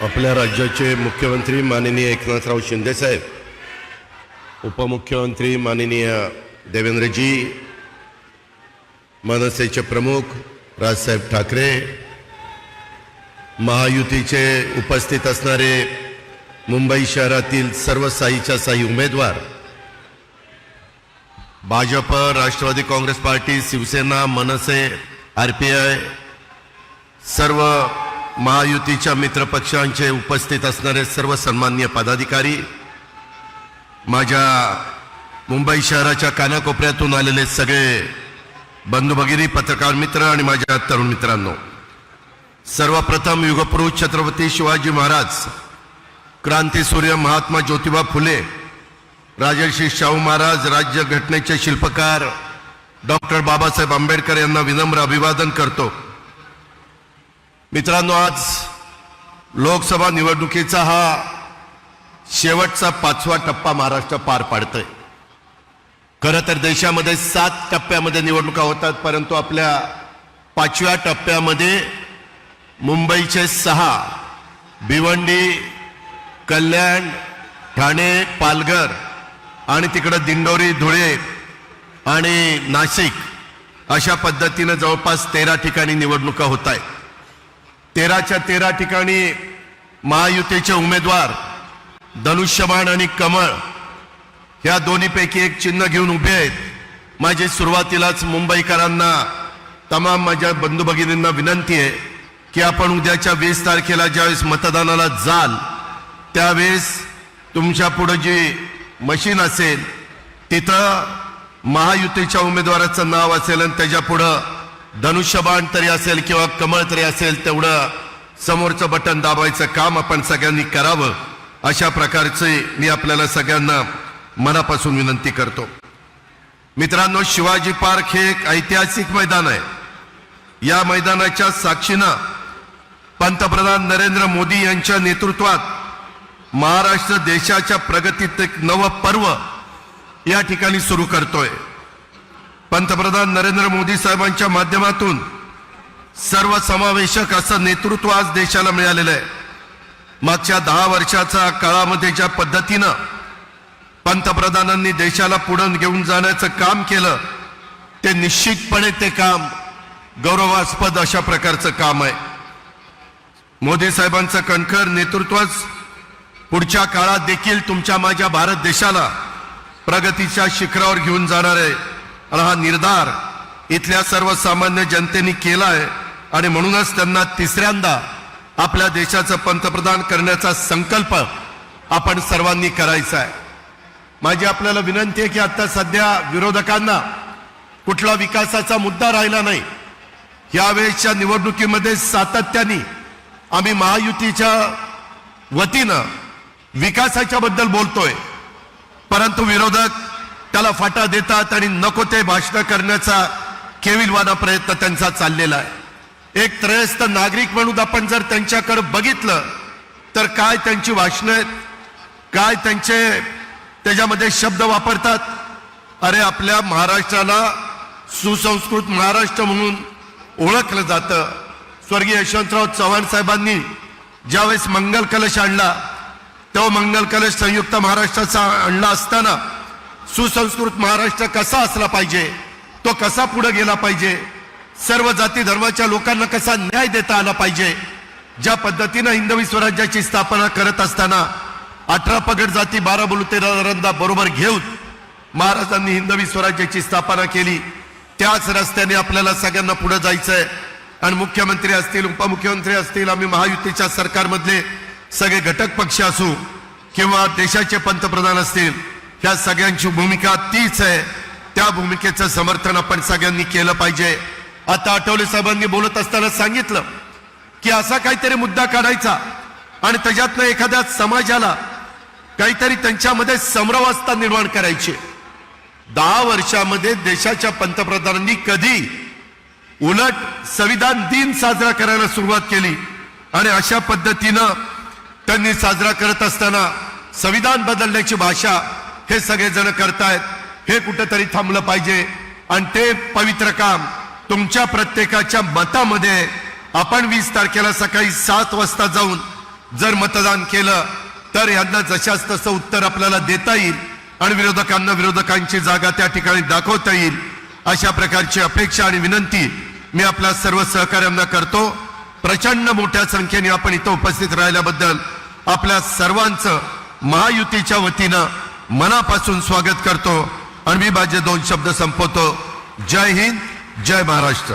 आपल्या राज्याचे मुख्यमंत्री माननीय एकनाथराव शिंदेसाहेब उपमुख्यमंत्री माननीय देवेंद्रजी मनसेचे प्रमुख राजसाहेब ठाकरे महायुतीचे उपस्थित असणारे मुंबई शहरातील सर्व साईच्या साई उमेदवार Bhajap Rashtravadi Congress party Shiv Sena Manase R P I सर्व महायुतीच्या मित्रपक्षांचे उपस्थित असणारे सर्व सन्मान्य पदाधिकारी माझ्या मुंबई शहराच्या कानाकोपऱ्यातून आलेले सगळे बंधू भगिनी पत्रकार मित्र आणि माझ्या तरुण मित्रांनो सर्वप्रथम युगपुरुष छत्रपती शिवाजी महाराज क्रांतीसूर्य महात्मा ज्योतिबा फुले राजर्षी शाहू महाराज राज्य घटनेचे शिल्पकार डॉक्टर बाबासाहेब आंबेडकर यांना विनम्र अभिवादन करतो. मित्रांनो आज लोकसभा निवडणुकीचा हा शेवटचा पाचवा टप्पा महाराष्ट्र पार पाडतोय. खरं तर देशामध्ये सात टप्प्यामध्ये निवडणुका होतात परंतु आपल्या पाचव्या टप्प्यामध्ये मुंबईचे सहा भिवंडी कल्याण ठाणे पालघर आणि तिकडं दिंडोरी धुळे आणि नाशिक अशा पद्धतीनं जवळपास तेरा ठिकाणी निवडणुका होत आहेत तेराच्या तेरा ठिकाणी महायुतीचे उमेदवार धनुष्यबाण आणि कमळ ह्या दोन्हीपैकी एक चिन्ह घेऊन उभे आहेत. माझी सुरुवातीलाच मुंबईकरांना तमाम माझ्या बंधू भगिनींना विनंती आहे की आपण उद्याच्या वीस तारखेला ज्यावेळेस मतदानाला जाल त्यावेळेस तुमच्या पुढं जी मशीन असेल तिथं महायुतीच्या उमेदवाराचं नाव असेल आणि त्याच्या पुढं धनुष्यबाण तरी असेल किंवा कमळ तरी असेल तेवढं समोरचं बटन दाबायचं काम आपण सगळ्यांनी करावं अशा प्रकारचे मी आपल्याला सगळ्यांना मनापासून विनंती करतो. मित्रांनो शिवाजी पार्क हे एक ऐतिहासिक मैदान आहे. या मैदानाच्या साक्षीनं पंतप्रधान नरेंद्र मोदी यांच्या नेतृत्वात महाराष्ट्र देशाच्या प्रगतीत एक नवं पर्व या ठिकाणी सुरू करतोय. पंतप्रधान नरेंद्र मोदी साहेबांच्या माध्यमातून सर्वसमावेशक असं नेतृत्व आज देशाला मिळालेलं आहे. मागच्या दहा वर्षाच्या काळामध्ये ज्या पद्धतीनं पंतप्रधानांनी देशाला पुढे घेऊन जाण्याचं काम केलं ते निश्चितपणे ते काम गौरवास्पद अशा प्रकारचं काम आहे. मोदी साहेबांचं कणखर नेतृत्वच पुढच्या काळात देखील तुमच्या माझ्या भारत देशाला प्रगतीच्या शिखरावर घेऊन जाणार आहे. आणि हा निर्धार इथल्या सर्वसामान्य जनतेने केला आहे आणि म्हणूनच त्यांना तिसऱ्यांदा आपल्या देशाचं पंतप्रधान करण्याचा संकल्प आपण सर्वांनी करायचा आहे. माझी आपल्याला विनंती आहे की आता सध्या विरोधकांना कुठला विकासाचा मुद्दा राहिला नाही. यावेळेसच्या निवडणुकीमध्ये सातत्याने आम्ही महायुतीच्या वतीनं विकासाच्या बद्दल बोलतोय. परंतु विरोधक त्याला फाटा देतात आणि नको ते भाषण करण्याचा केविलवाना प्रयत्न त्यांचा चाललेला आहे. एक त्रयस्थ नागरिक म्हणून आपण जर त्यांच्याकडे बघितलं तर काय त्यांची भाषणं आहेत? काय त्यांचे त्याच्यामध्ये शब्द वापरतात? अरे आपल्या महाराष्ट्राला सुसंस्कृत महाराष्ट्र म्हणून ओळखलं जातं. स्वर्गीय यशवंतराव चव्हाण साहेबांनी ज्यावेळेस मंगल कलश आणला तो मंगल कलश संयुक्त महाराष्ट्राचा आणला असताना सुसंस्कृत महाराष्ट्र कसा असला पाहिजे तो कसा पुढे गेला पाहिजे सर्व जाती धर्माच्या लोकांना कसा न्याय देता आला पाहिजे ज्या पद्धतीनं हिंदवी स्वराज्याची स्थापना करत असताना अठरा पगड जाती बारा बलुतेदारांना बरोबर घेऊन महाराजांनी हिंदवी स्वराज्याची स्थापना केली. त्याच रस्त्याने आपल्याला सगळ्यांना पुढे जायचंय. आणि मुख्यमंत्री असतील उपमुख्यमंत्री असतील आम्ही महायुतीच्या सरकारमधले सगळे घटक पक्ष असू किंवा देशाचे पंतप्रधान असतील ह्या सगळ्यांची भूमिका तीच आहे. त्या भूमिकेचं समर्थन आपण सगळ्यांनी केलं पाहिजे. आता आठवले साहेबांनी बोलत असताना सांगितलं की असा काहीतरी मुद्दा काढायचा आणि त्याच्यातनं एखाद्या समाजाला काहीतरी त्यांच्यामध्ये समरवस्था निर्माण करायची. दहा वर्षामध्ये देशाच्या पंतप्रधानांनी कधी उलट संविधान दिन साजरा करायला सुरुवात केली आणि अशा पद्धतीनं त्यांनी साजरा करत असताना संविधान बदलण्याची भाषा हे सगळेजण करतायत. हे कुठंतरी थांबलं पाहिजे. आणि ते पवित्र काम तुमच्या प्रत्येकाच्या मतामध्ये आपण वीस तारखेला सकाळी सात वाजता जाऊन जर मतदान केलं तर यांना जशाच तसं उत्तर आपल्याला देता येईल आणि विरोधकांना विरोधकांची जागा त्या ठिकाणी दाखवता येईल अशा प्रकारची अपेक्षा आणि विनंती मी आपल्या सर्व सहकार्यांना करतो. प्रचंड मोठ्या संख्येने आपण इथं उपस्थित राहिल्याबद्दल आपल्या सर्वांचं महायुतीच्या वतीनं मनापासून स्वागत करतो. आणि मी माझे दोन शब्द संपवतो. जय हिंद जय महाराष्ट्र.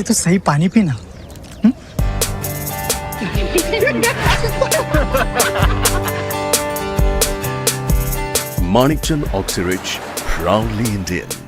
पहले तो सही पानी पीना Manikchand Oxyrich, proudly Indian.